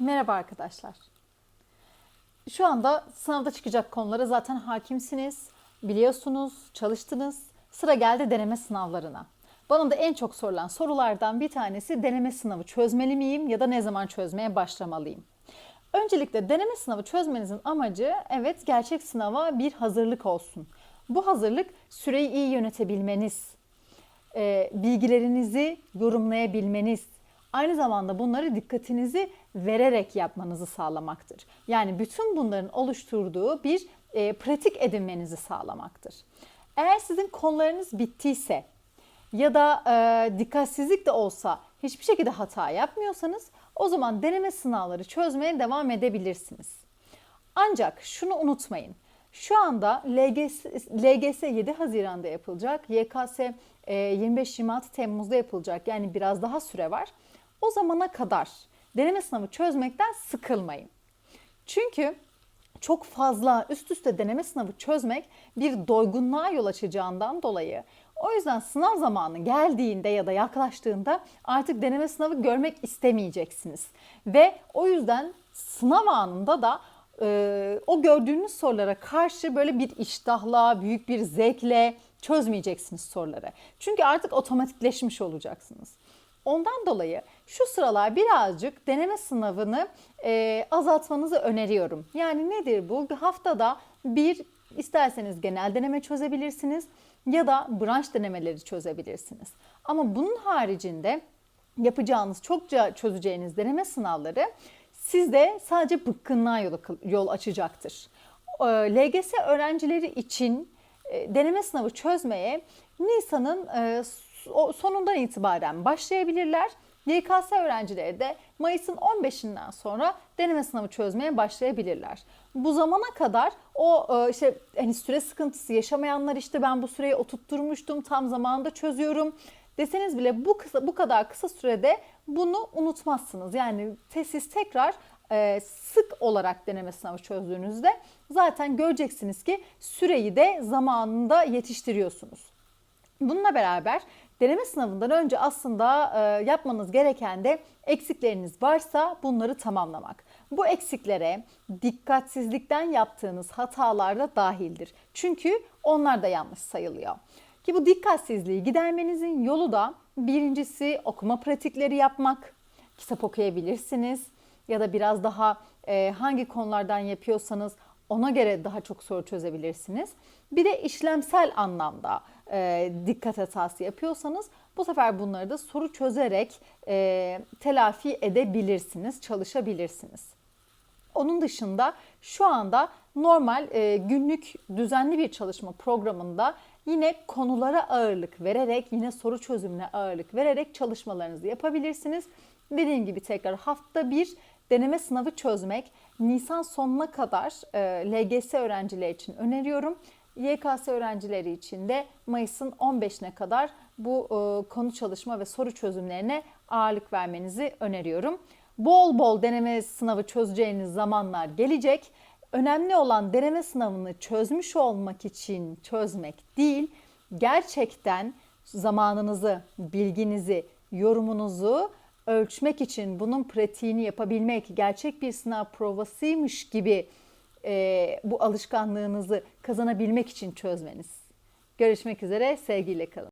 Merhaba arkadaşlar. Şu anda sınavda çıkacak konulara zaten hakimsiniz, biliyorsunuz, çalıştınız. Sıra geldi deneme sınavlarına. Bana da en çok sorulan sorulardan bir tanesi deneme sınavı çözmeli miyim ya da ne zaman çözmeye başlamalıyım? Öncelikle deneme sınavı çözmenizin amacı evet gerçek sınava bir hazırlık olsun. Bu hazırlık süreyi iyi yönetebilmeniz, bilgilerinizi yorumlayabilmeniz, aynı zamanda bunları dikkatinizi vererek yapmanızı sağlamaktır. Yani bütün bunların oluşturduğu bir e, pratik edinmenizi sağlamaktır. Eğer sizin konularınız bittiyse ya da e, dikkatsizlik de olsa hiçbir şekilde hata yapmıyorsanız o zaman deneme sınavları çözmeye devam edebilirsiniz. Ancak şunu unutmayın. Şu anda LGS, LGS 7 Haziran'da yapılacak. YKS e, 25-26 Temmuz'da yapılacak. Yani biraz daha süre var. O zamana kadar deneme sınavı çözmekten sıkılmayın. Çünkü çok fazla üst üste deneme sınavı çözmek bir doygunluğa yol açacağından dolayı o yüzden sınav zamanı geldiğinde ya da yaklaştığında artık deneme sınavı görmek istemeyeceksiniz. Ve o yüzden sınav anında da e, o gördüğünüz sorulara karşı böyle bir iştahla, büyük bir zevkle çözmeyeceksiniz soruları. Çünkü artık otomatikleşmiş olacaksınız. Ondan dolayı şu sıralar birazcık deneme sınavını e, azaltmanızı öneriyorum. Yani nedir bu? Haftada bir isterseniz genel deneme çözebilirsiniz ya da branş denemeleri çözebilirsiniz. Ama bunun haricinde yapacağınız çokça çözeceğiniz deneme sınavları sizde sadece bıkkınlığa yol, yol açacaktır. LGS öğrencileri için e, deneme sınavı çözmeye Nisan'ın e, sonundan itibaren başlayabilirler. YKS öğrencileri de Mayıs'ın 15'inden sonra deneme sınavı çözmeye başlayabilirler. Bu zamana kadar o e, işte hani süre sıkıntısı yaşamayanlar işte ben bu süreyi oturtturmuştum tam zamanında çözüyorum deseniz bile bu kısa bu kadar kısa sürede bunu unutmazsınız. Yani siz tekrar e, sık olarak deneme sınavı çözdüğünüzde zaten göreceksiniz ki süreyi de zamanında yetiştiriyorsunuz. Bununla beraber deneme sınavından önce aslında e, yapmanız gereken de eksikleriniz varsa bunları tamamlamak. Bu eksiklere dikkatsizlikten yaptığınız hatalar da dahildir. Çünkü onlar da yanlış sayılıyor. Ki bu dikkatsizliği gidermenizin yolu da birincisi okuma pratikleri yapmak. Kitap okuyabilirsiniz ya da biraz daha e, hangi konulardan yapıyorsanız ona göre daha çok soru çözebilirsiniz. Bir de işlemsel anlamda e, dikkat hatası yapıyorsanız bu sefer bunları da soru çözerek e, telafi edebilirsiniz, çalışabilirsiniz. Onun dışında şu anda normal e, günlük düzenli bir çalışma programında yine konulara ağırlık vererek, yine soru çözümüne ağırlık vererek çalışmalarınızı yapabilirsiniz. Dediğim gibi tekrar hafta bir deneme sınavı çözmek Nisan sonuna kadar e, LGS öğrencileri için öneriyorum. YKS öğrencileri için de Mayıs'ın 15'ine kadar bu e, konu çalışma ve soru çözümlerine ağırlık vermenizi öneriyorum. Bol bol deneme sınavı çözeceğiniz zamanlar gelecek. Önemli olan deneme sınavını çözmüş olmak için çözmek değil, gerçekten zamanınızı, bilginizi, yorumunuzu ölçmek için bunun pratiğini yapabilmek, gerçek bir sınav provasıymış gibi e, bu alışkanlığınızı kazanabilmek için çözmeniz. Görüşmek üzere, sevgiyle kalın.